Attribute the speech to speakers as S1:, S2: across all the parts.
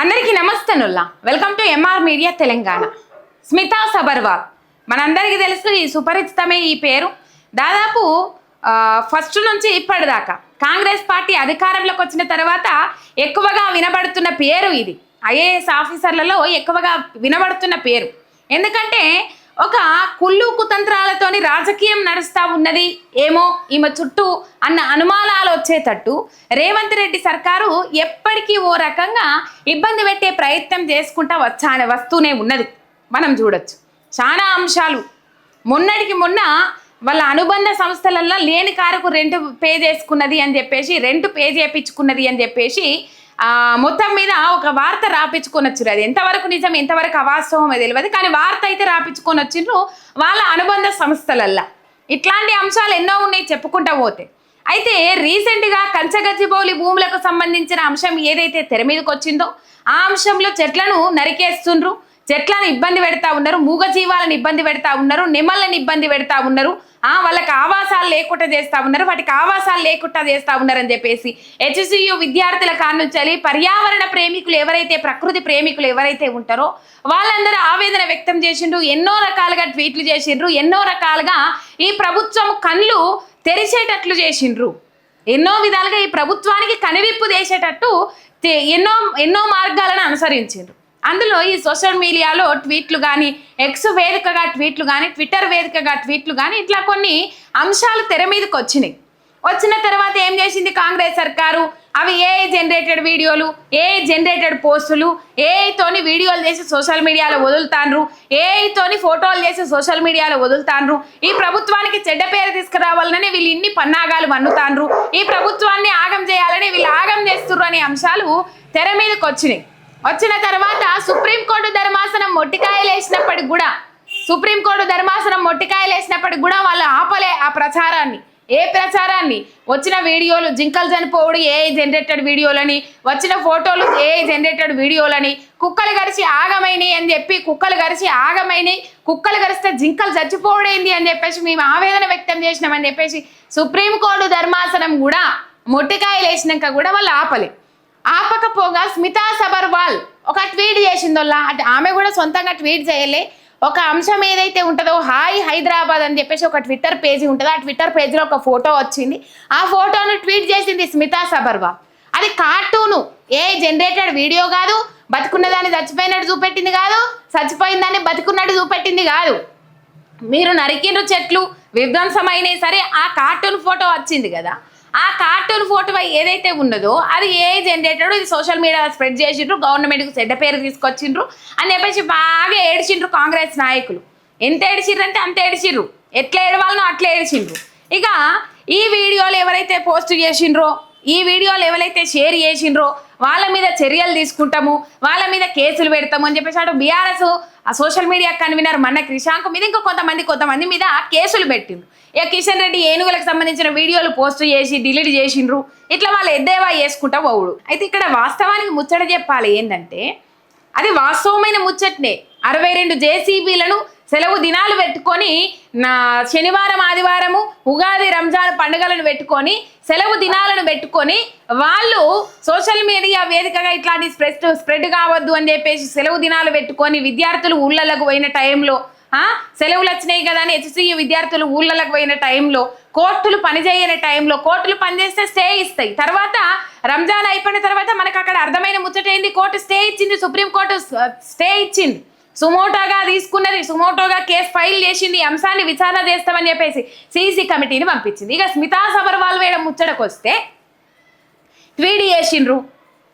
S1: అందరికీ నమస్తేనుల్లా. Welcome to MR media Telangana Smita Sabharwal మనందరికీ తెలుసు ఈ సుపరిచితమే ఈ పేరు. దాదాపు ఫస్ట్ నుంచి ఇప్పటిదాకా కాంగ్రెస్ పార్టీ అధికారంలోకి వచ్చిన తర్వాత ఎక్కువగా వినబడుతున్న పేరు ఇది. ఐఏఎస్ ఆఫీసర్లలో ఎక్కువగా వినబడుతున్న పేరు. ఎందుకంటే ఒక కుళ్ళు కుతంత్రాలతోని రాజకీయం నడుస్తా ఉన్నది ఏమో? ఈమె చుట్టూ అన్న అనుమానాలు వచ్చేటట్టు రేవంత్ రెడ్డి సర్కారు ఎప్పటికీ ఓ రకంగా ఇబ్బంది పెట్టే ప్రయత్నం చేసుకుంటా వచ్చా వస్తూనే ఉన్నది. మనం చూడొచ్చు. చాలా అంశాలు. మొన్నటికి మొన్న వాళ్ళ అనుబంధ సంస్థలల్లో లేని కారుకు రెంట్ పే చేసుకున్నది అని చెప్పేసి రెంట్ పే చేయించుకున్నది అని చెప్పేసి మొత్తం మీద ఒక వార్త రాపించుకొని వచ్చారు అది ఎంతవరకు నిజం ఎంతవరకు అవాస్తవమో తెలియదు కానీ వార్త అయితే రాపించుకొని వచ్చిండ్రు వాళ్ళ అనుబంధ సంస్థలల్లా. ఇట్లాంటి అంశాలు ఎన్నో ఉన్నాయి చెప్పుకుంటా పోతే. అయితే రీసెంట్గా కంచగజ్జిబౌలి భూములకు సంబంధించిన అంశం ఏదైతే తెర మీదకి వచ్చిందో ఆ అంశంలో చెట్లను నరికేస్తుండ్రు. చెట్లను ఇబ్బంది పెడతా ఉన్నారు. మూగజీవాలను ఇబ్బంది పెడతా ఉన్నారు. నిమ్మలను ఇబ్బంది పెడతా ఉన్నారు. ఆ వాళ్ళకి ఆవాసాలు లేకుండా చేస్తా ఉన్నారు వాటికి ఆవాసాలు లేకుండా చేస్తా ఉన్నారని చెప్పేసి హెచ్సియు విద్యార్థుల కానుంచాలి పర్యావరణ ప్రేమికులు ఎవరైతే ప్రకృతి ప్రేమికులు ఎవరైతే ఉంటారో వాళ్ళందరూ ఆవేదన వ్యక్తం చేసిండ్రు ఎన్నో రకాలుగా ట్వీట్లు చేసిండ్రు ఎన్నో రకాలుగా ఈ ప్రభుత్వం కళ్ళు తెరిచేటట్లు చేసిండ్రు. ఎన్నో విధాలుగా ఈ ప్రభుత్వానికి కనివిప్పు చేసేటట్టు ఎన్నో ఎన్నో మార్గాలను అనుసరించారు అందులో ఈ సోషల్ మీడియాలో ట్వీట్లు కానీ ఎక్స్ వేదికగా ట్వీట్లు కానీ ట్విట్టర్ వేదికగా ట్వీట్లు కానీ ఇట్లా కొన్ని అంశాలు తెర మీదకి వచ్చినాయి. వచ్చిన తర్వాత ఏం చేసింది కాంగ్రెస్ సర్కారు? అవి ఏ జనరేటెడ్ వీడియోలు ఏ జనరేటెడ్ పోస్టులు ఏఐతోని వీడియోలు చేసి సోషల్ మీడియాలో వదులుతాండ్రు ఏఐతోని ఫోటోలు చేసి సోషల్ మీడియాలో వదులుతాండ్రు. ఈ ప్రభుత్వానికి చెడ్డ పేరు తీసుకురావాలని వీళ్ళు ఇన్ని పన్నాగాలు మన్నుతాండ్రు. ఈ ప్రభుత్వాన్ని ఆగం చేయాలని వీళ్ళు ఆగం చేస్తుర్రు అనే అంశాలు తెర మీదకి వచ్చినాయి. వచ్చిన తర్వాత సుప్రీంకోర్టు ధర్మాసనం మొట్టికాయలు వేసినప్పటికి కూడా సుప్రీంకోర్టు ధర్మాసనం మొట్టికాయలు వేసినప్పటికి కూడా వాళ్ళు ఆపలే ఆ ప్రచారాన్ని. ఏ ప్రచారాన్ని? వచ్చిన వీడియోలు జింకలు చనిపోవుడు ఏ జనరేటెడ్ వీడియోలని వచ్చిన ఫోటోలు ఏ జనరేటెడ్ వీడియోలని కుక్కలు గరిచి ఆగమైనవి అని చెప్పి కుక్కలు గరిచి ఆగమైనవి కుక్కలు గరిస్తే జింకలు చచ్చిపోవడైంది అని చెప్పేసి మేము ఆవేదన వ్యక్తం చేసినామని చెప్పేసి సుప్రీంకోర్టు ధర్మాసనం కూడా మొట్టికాయలు వేసినాక కూడా వాళ్ళు ఆపలే. ఆపకపోగా స్మితా సబర్వాల్ ఒక ట్వీట్ చేసిందోలా. అంటే ఆమె కూడా సొంతంగా ట్వీట్ చేయలే. ఒక అంశం ఏదైతే ఉంటుందో హాయ్ హైదరాబాద్ అని చెప్పేసి ఒక ట్విట్టర్ పేజీ ఉంటుంది. ఆ ట్విట్టర్ పేజీలో ఒక ఫోటో వచ్చింది. ఆ ఫోటోను ట్వీట్ చేసింది స్మితా సబర్వాల్. అది కార్టూను. ఏ జనరేటెడ్ వీడియో కాదు. బతుకున్నదాన్ని చచ్చిపోయినట్టు చూపెట్టింది కాదు. చచ్చిపోయిన దాన్ని బతుకున్నట్టు చూపెట్టింది కాదు. మీరు నరికిండ్రు చెట్లు విధ్వంసమైనవి సరే ఆ కార్టూన్ ఫోటో వచ్చింది కదా. ఆ కార్టూన్ ఫోటో ఏదైతే ఉన్నదో అది ఏ జనరేటెడ్ ఇది సోషల్ మీడియాలో స్ప్రెడ్ చేసిండ్రు గవర్నమెంట్కి చెడ్డ పేరు తీసుకొచ్చిండ్రు అని చెప్పేసి బాగా ఏడిచిండ్రు కాంగ్రెస్ నాయకులు. ఎంత ఏడిచిండ్రు అంటే అంత ఏడిచిండ్రు ఎట్లా ఏడవాలనో అట్లా ఏడిచిండ్రు. ఇక ఈ వీడియోలు ఎవరైతే పోస్ట్ చేసిండ్రో ఈ వీడియోలు ఎవరైతే షేర్ చేసిండ్రో వాళ్ళ మీద చర్యలు తీసుకుంటాము వాళ్ళ మీద కేసులు పెడతాము అని చెప్పేసి అటు బీఆర్ఎస్ ఆ సోషల్ మీడియా కన్వీనర్ మన క్రిషాంక్ మీద ఇంకా కొంతమంది కొంతమంది మీద కేసులు పెట్టిండ్రు. ఇక కిషన్ రెడ్డి ఏనుగులకు సంబంధించిన వీడియోలు పోస్ట్ చేసి డిలీట్ చేసిండ్రు. ఇట్లా వాళ్ళు ఎద్దేవా చేసుకుంటా పోవుడు. అయితే ఇక్కడ వాస్తవానికి ముచ్చట చెప్పాలి ఏంటంటే అది వాస్తవమైన ముచ్చట్నే. అరవై రెండు జేసీబీలను సెలవు దినాలు పెట్టుకొని నా శనివారం ఆదివారము ఉగాది రంజాన్ పండుగలను పెట్టుకొని సెలవు దినాలను పెట్టుకొని వాళ్ళు సోషల్ మీడియా వేదికగా ఇట్లాంటి స్ప్రెడ్ స్ప్రెడ్ కావద్దు అని చెప్పేసి సెలవు దినాలు పెట్టుకొని విద్యార్థులు ఊళ్ళలకు పోయిన టైంలో సెలవులు వచ్చినాయి కదా అని హెచ్సియు విద్యార్థులు ఊళ్ళలకు పోయిన టైంలో కోర్టులు పనిచేయని టైంలో కోర్టులు పనిచేస్తే స్టే ఇస్తాయి. తర్వాత రంజాన్ అయిపోయిన తర్వాత మనకు అక్కడ అర్థమైన ముచ్చట ఏంది? కోర్టు స్టే ఇచ్చింది సుప్రీంకోర్టు స్టే ఇచ్చింది. సుమోటోగా తీసుకున్నది సుమోటోగా కేసు ఫైల్ చేసింది ఈ అంశాన్ని విచారణ చేస్తామని చెప్పేసి సీసీ కమిటీని పంపించింది. ఇక స్మితా సబర్వాల్ వేయడం ముచ్చటకు వస్తే ట్వీట్ చేసిండ్రు.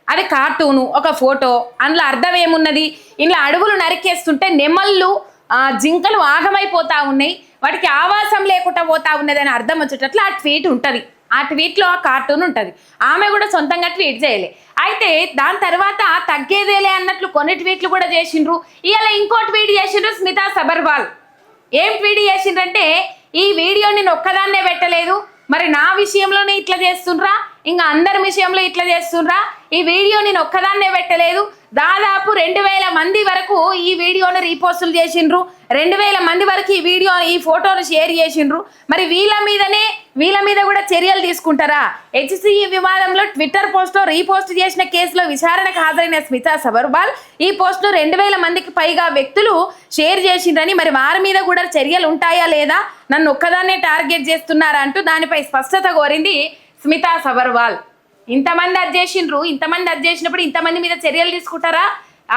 S1: అది కార్టూను ఒక ఫోటో అందులో అర్థం ఏమున్నది? ఇంట్లో అడవులు నరికేస్తుంటే నెమళ్ళు ఆ, జింకలు ఆగమైపోతా ఉన్నాయి. వాటికి ఆవాసం లేకుండా పోతా ఉన్నది అని అర్థం వచ్చేటట్లు ఆ ట్వీట్ ఉంటుంది. ఆ ట్వీట్లో ఆ కార్టూన్ ఉంటుంది. ఆమె కూడా సొంతంగా ట్వీట్ చేయలే. అయితే దాని తర్వాత తగ్గేదేలే అన్నట్లు కొన్ని ట్వీట్లు కూడా చేసిండ్రు. ఇవాళ ఇంకో ట్వీట్ చేసిండ్రు స్మితా సబర్వాల్. ఏం ట్వీట్ చేసిండ్రంటే ఈ వీడియో నేను ఒక్కదాన్నే పెట్టలేదు. మరి నా విషయంలోనే ఇట్లా చేస్తుండ్రా? ఇంకా అందరి విషయంలో ఇట్లా చేస్తుండ్రా? ఈ వీడియో నేను ఒక్కదాన్నే పెట్టలేదు. దాదాపు రెండు వేల మంది వరకు ఈ వీడియోను రీపోస్టులు చేసిండ్రు. రెండు వేల మంది వరకు ఈ వీడియో ఈ ఫోటోను షేర్ చేసిండ్రు. మరి వీళ్ళ మీదనే వీళ్ళ మీద కూడా చర్యలు తీసుకుంటారా? హెచ్సిఈ వివాదంలో ట్విట్టర్ పోస్ట్లో రీపోస్ట్ చేసిన కేసులో విచారణకు హాజరైన స్మితా సబర్వాల్ ఈ పోస్ట్ను రెండు వేల మందికి పైగా వ్యక్తులు షేర్ చేసిండ్రని మరి వారి మీద కూడా చర్యలు ఉంటాయా లేదా? నన్ను ఒక్కదాన్నే టార్గెట్ చేస్తున్నారా అంటూ దానిపై స్పష్టత కోరింది స్మితా సబర్వాల్. ఇంతమంది అది చేసిండ్రు ఇంతమంది అది చేసినప్పుడు ఇంతమంది మీద చర్యలు తీసుకుంటారా?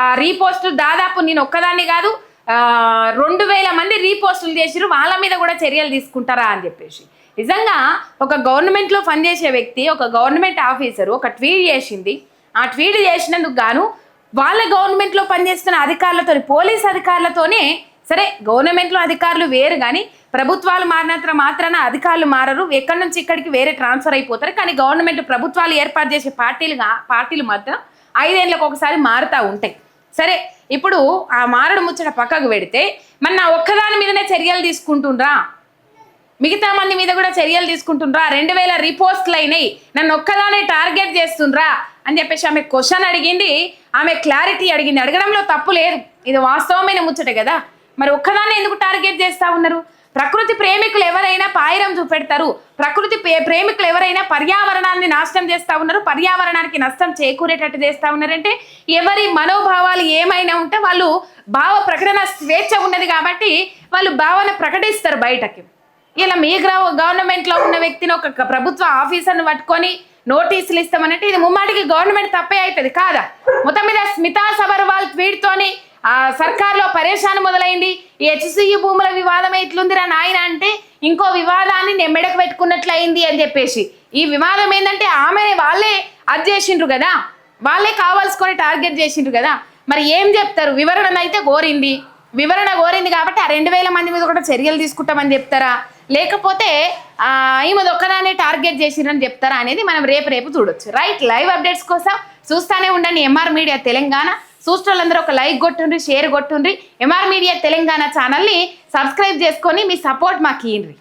S1: ఆ రీపోస్ట్ దాదాపు నేను ఒక్కదాన్ని కాదు రెండు వేల మంది రీపోస్టులు చేసిరు వాళ్ళ మీద కూడా చర్యలు తీసుకుంటారా అని చెప్పేసి. నిజంగా ఒక గవర్నమెంట్లో పనిచేసే వ్యక్తి ఒక గవర్నమెంట్ ఆఫీసర్ ఒక ట్వీట్ చేసింది. ఆ ట్వీట్ చేసినందుకు గాను వాళ్ళ గవర్నమెంట్లో పనిచేస్తున్న అధికారులతో పోలీస్ అధికారులతోనే సరే గవర్నమెంట్లో అధికారులు వేరు కానీ ప్రభుత్వాలు మారినంత మాత్రాన అధికారులు మారరు. ఎక్కడి నుంచి ఇక్కడికి వేరే ట్రాన్స్ఫర్ అయిపోతారు. కానీ గవర్నమెంట్ ప్రభుత్వాలు ఏర్పాటు చేసే పార్టీలు పార్టీలు మాత్రం ఐదేళ్ళకి ఒకసారి మారుతూ ఉంటాయి. సరే ఇప్పుడు ఆ మారడు ముచ్చట పక్కకు పెడితే మన నా ఒక్కదాని మీదనే చర్యలు తీసుకుంటుండ్రా? మిగతా మంది మీద కూడా చర్యలు తీసుకుంటుండ్రా? రెండు వేల రిపోస్ట్లు అయినాయి. నన్ను ఒక్కదానే టార్గెట్ చేస్తుండ్రా? అని చెప్పేసి ఆమె క్వశ్చన్ అడిగింది. ఆమె క్లారిటీ అడిగింది. అడగడంలో తప్పు లేదు. ఇది వాస్తవమైన ముచ్చట కదా? మరి ఒక్కదాన్ని ఎందుకు టార్గెట్ చేస్తా ఉన్నారు? ప్రకృతి ప్రేమికులు ఎవరైనా పాయిరం చూపెడతారు. ప్రకృతి ప్రే- ప్రేమికులు ఎవరైనా పర్యావరణాన్ని నాశనం చేస్తా ఉన్నారు. పర్యావరణానికి నష్టం చేకూరేటట్టు చేస్తా ఉన్నారంటే ఎవరి మనోభావాలు ఏమైనా ఉంటే వాళ్ళు భావ ప్రకటన స్వేచ్ఛ ఉన్నది కాబట్టి వాళ్ళు భావన ప్రకటిస్తారు బయటకి. ఇలా మీ గవర్నమెంట్లో ఉన్న వ్యక్తిని ఒక ప్రభుత్వ ఆఫీసర్ని పట్టుకొని నోటీసులు ఇస్తామనంటే ఇది ముమ్మాటికి గవర్నమెంట్ తప్పే అవుతుంది కాదా? మొత్తం మీద స్మితా సబర్వాల్ ట్వీట్తోని సర్కార్లో పరేషాన్ మొదలైంది. ఈ హెచ్సియు భూముల వివాదం ఎట్లుందిరా నాయన అంటే ఇంకో వివాదాన్ని నెమ్మెడకు పెట్టుకున్నట్లయింది అని చెప్పేసి. ఈ వివాదం ఏంటంటే ఆమె వాళ్ళే అది చేసిండ్రు కదా. వాళ్ళే కావాల్సుకొని టార్గెట్ చేసిండ్రు కదా. మరి ఏం చెప్తారు? వివరణ అయితే కోరింది. వివరణ కోరింది కాబట్టి ఆ రెండు వేల మంది మీద కూడా చర్యలు తీసుకుంటామని చెప్తారా? లేకపోతే ఈమె ఒక్కదానే టార్గెట్ చేసిరని చెప్తారా అనేది మనం రేపు రేపు చూడొచ్చు. రైట్ లైవ్ అప్డేట్స్ కోసం చూస్తానే ఉండండి ఎంఆర్ మీడియా తెలంగాణ. చూస్తులందరూ ఒక లైక్ కొట్టుండ్రి షేర్ కొట్టుండ్రి. ఎంఆర్ మీడియా తెలంగాణ ఛానల్ని సబ్స్క్రైబ్ చేసుకొని మీ సపోర్ట్ మాకు ఇయ్యండి